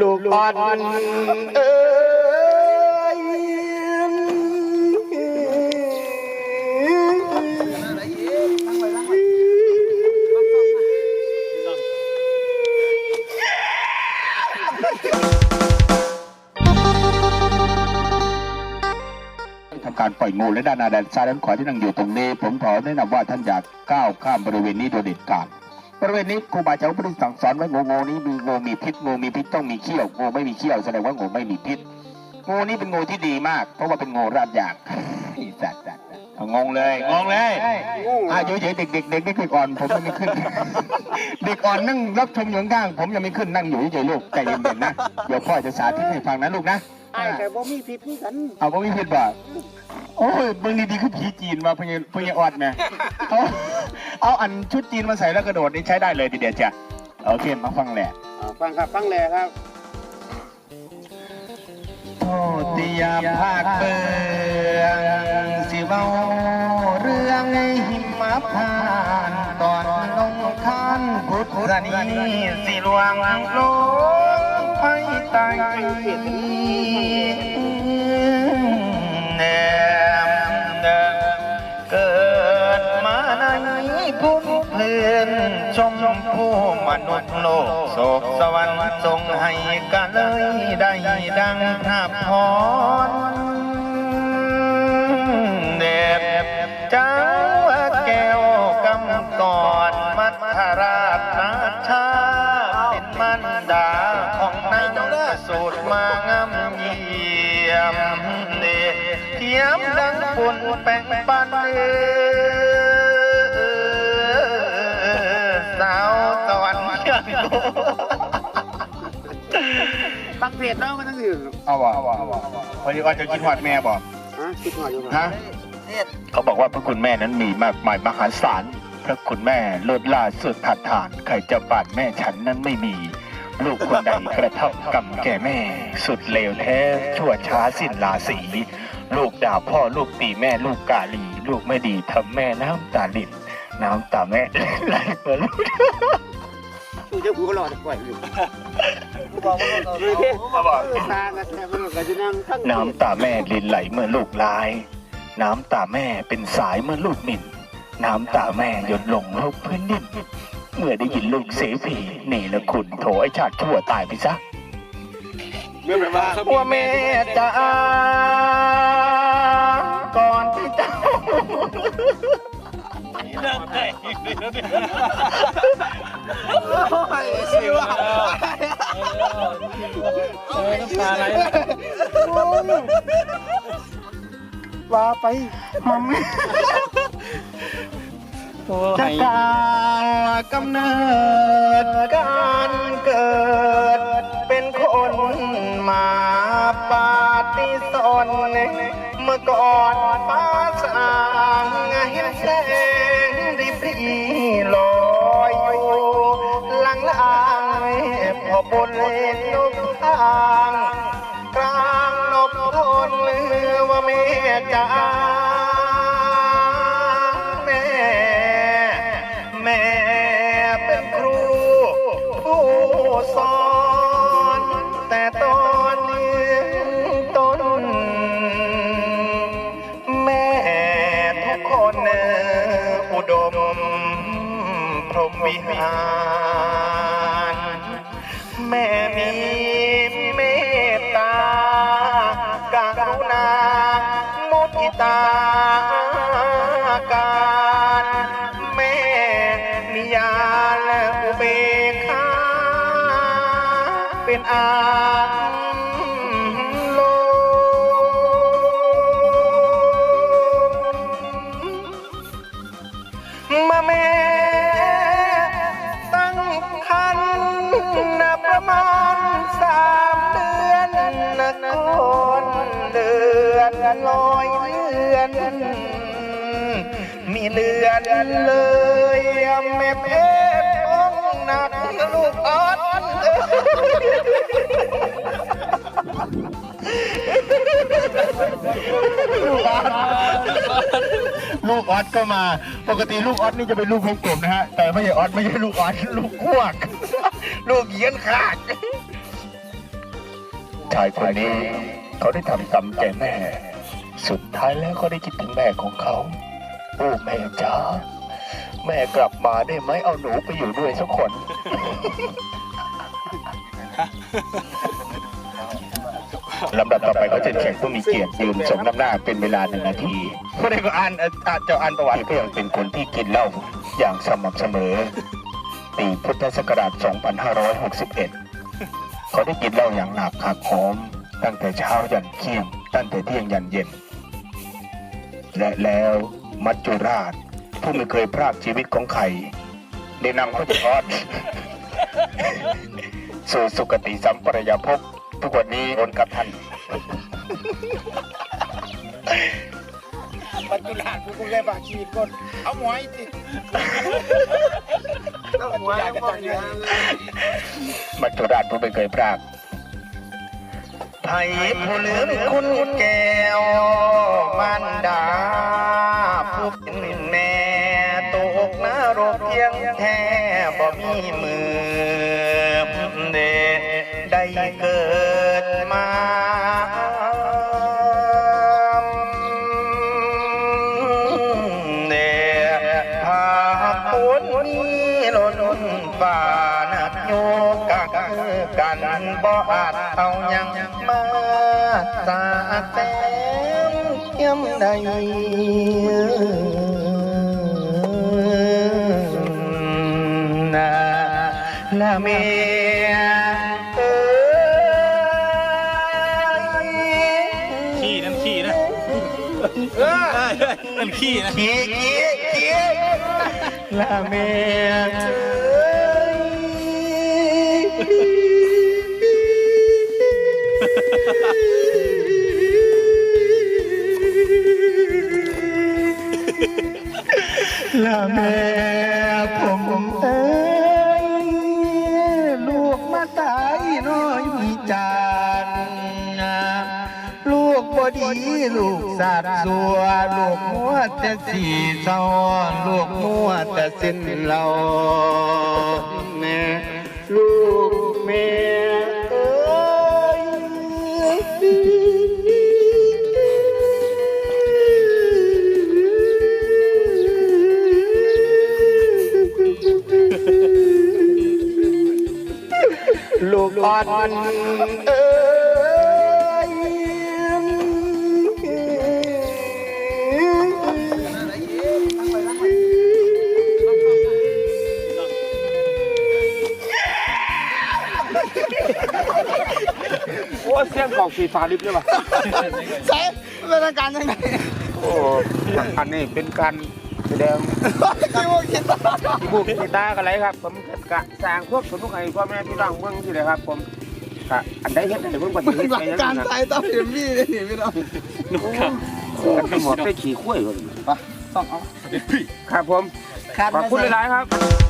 ลูกอ่อนเอ้ยทำการปล่อยงูและด้านหนาแดนซ้ายด้านขวาที่นั่งอยู่ตรงนี้ ผมขอแนะนำว่าท่านอยากก้าวข้ามบริเวณนี้โดยเด็ดขาด บริเวณนี้ครูบาอาจารย์พระสั่งสอนไว้งูงูนี้มีงูมีพิษงูมีพิษต้องมีเขี้ยวงูไม่มีเขี้ยวแสดงว่างูไม่มีพิษงูนี้เป็นงูที่ดีมาก เพราะว่าเป็นงูราดยางอีสัตว์สัตว์สัตว์เอางงเลยงงเลยอายุเฉยๆเด็กเด็กเด็กเด็กอ่อนผมยังไม่ขึ้น เด็กอ่อนนั่งรับชมอยู่ข้างๆผมยังไม่ขึ้นนั่งอยู่เฉยๆลูกใจเย็นๆนะเดี๋ยวพ่อจะสาธิตให้ฟังนะลูกนะไอ้แต่บ่มีผิดนี่กันเอาว่าไม่ผิดบ่า โอ้ยเบิ่งดีๆคือผีจีนมาพญพญออดแม่เอาเอาอันชุดจีนมาใส่แล้วกระโดดนี่ใช้ได้เลยทีเดียวจ้ะโอเคมาฟังแหละอ่าฟังครับฟังแหล่ครับโทษที่ยามภาคเบืองสิเว้าเรื่องไอ้หิมะพานต์ตอนลงคานพุทธนีสิลวงโลกไปต นชมผู้มนุษย์โลกโศกสวรรค์ทรงให้กันเลยได้ดังภาพพรเด็บจ้าแก้วกำก่อนมัทราชนาชาเป็นมันดาของนายสูตรมางามเยี่ยมเดเทียมดังปุ่นแป้งปันเลื วรรค์เชียงโกฟังเพจเนาะมันต้องอยู่เอาบ่พอดีว่าจะกินหอดแม่บ่ฮะคิดหน่อยอยู่คฮะรับเขาบอกว่าพระคุณแม่นั้นมีมากมายมหาศาลพระคุณแม่เลิศล่าสุดผัดฐานใครจะปาดแม่ฉันนั้นไม่มี ลูกคนใดกระเท่ากรรมแก่แม่ สุดเลวแท้ ชั่วช้าสิ้นราศีลูกด่าพ่อลูกตีแม่ลูกกาลี ลูกไม่ดีทำแม่น้ำตาลินน้ำตาแม่ไหลเปิดลูกชู เจ้าผู้ก็รอจะปล่อยอยู่ดูดิตากันแต่มันก็จะนั่งทั้งน้ำตาแม่ลินไหลเมื่อลูกลาย น้ำตาแม่เป็นสายเมื่อลูกหมิ่น น้ำตาแม่หยดลงลงพื้นดิน เมื่อได้ยินลูกเสผีนี่ละคุณโถไอชาติชั่วตายไปซะเมื่อแบบว่าว่าแม่จะก่อนที่จะเจ้าสิว่าเออน้ำตาไหลว่าไปมาแม่โอ้จะยกาวกำเนิดการเกิด เป็นคนมาปาฏิสนเมื่อก่อนฟ้าสางเห็นแสงริบรีลอ บนเลนนกทางกลางนบทนเลือว่าแม่จ๋าแม่แม่เป็นครูผู้สอน มีเมตตากรุณามุทิตาการแม่มียาและอุเบกขาเป็นอา อนลอยเลือน มีเลือนเลยแม่เพชรของหนักลูกอ่อนลูกออสลูกออสก็มา ปกติลูกออสนี่จะเป็นลูกของกลมนะฮะ แต่ไม่ใช่ออสไม่ใช่ลูกออสลูกอ้วก ลูกเหยียนขาดชายคนนี้ เขาได้ทำกรรมแก่แม่ สุดท้ายแล้วเขาได้คิดถึงแม่ของเขา โอ้แม่จ้าแม่กลับมาได้ไหมเอาหนูไปอยู่ด้วยสักคน ลำดับต่อไปเขาจะแข่งผู้มีเกียรติยืนสมน้ำหน้าเป็นเวลาหนึ่งนาทีผู้ใดก็อ่านอ่ออาจจะอ่านประวัติก็ยังเป็นคนที่กินเหล้าอย่างสม่ำเสมอ ปีพุทธศักราช 2561 เขาได้กินเหล้าอย่างหนักหักโหม ตั้งแต่เช้ายันเที่ยง ตั้งแต่เที่ยงยันเย็น และแล้วมัจจุราช ผู้ไม่เคยพรากชีวิตของใครได้นำเขาจะทอดสู่สุคติสัมปรายภพทุกวันนี้บนกับท่านปัจจุบันกูคงได้ฝากชีวิตคนเอาหมวยสิต้องหัวแล้วก็อย่างนั้นเลยมัจจุราชผู้ไม่เคยพราก ไทยผู้ลืมคุณแก้วมารดาผู้เป็นแม่ตกนรกเพียงแท้บ่มีมือเดได้เกิดมาเดภาพพ้นนี้ล้นฟ้านักโยกัก กันบ่อาจเอายังมาสาแต้มเทียมใดนาละเมียเอ้ยขี้นั่นขี้นะนั่นขี้นะขี้ขี้ขี้ละเมีย ละแม่ผมเอ้ยลูกมาตายน้อยจานลูกบดีลูกสาดสัวลูกมัวแต่สีเศร้าลูกมัวแต่สิ้นเรา ลูกอ่อนเอ้ยโอ้เสียงของสีฟ้าลิบเลยว่ะใช่เป็นอาการยังไงโอ้อันนี้เป็นการ แสดงคิดว่าคิดว่าที่บุกที่ตากันไรครับ ผมกะสร้างพวกสนุกไอ้พ่อแม่พี่น้องเมืองที่เลยครับ ผมกะอันใดเห็นอะไรเพิ่งปฏิเป็นบัหติลักไปยังการไงตายต้องเห็นพี่เลยนี่พี่น้องกันเป็นหมดได้ขี่ข้วยคนต้องเอาครับผมขาดขอบคุณหลายๆครับค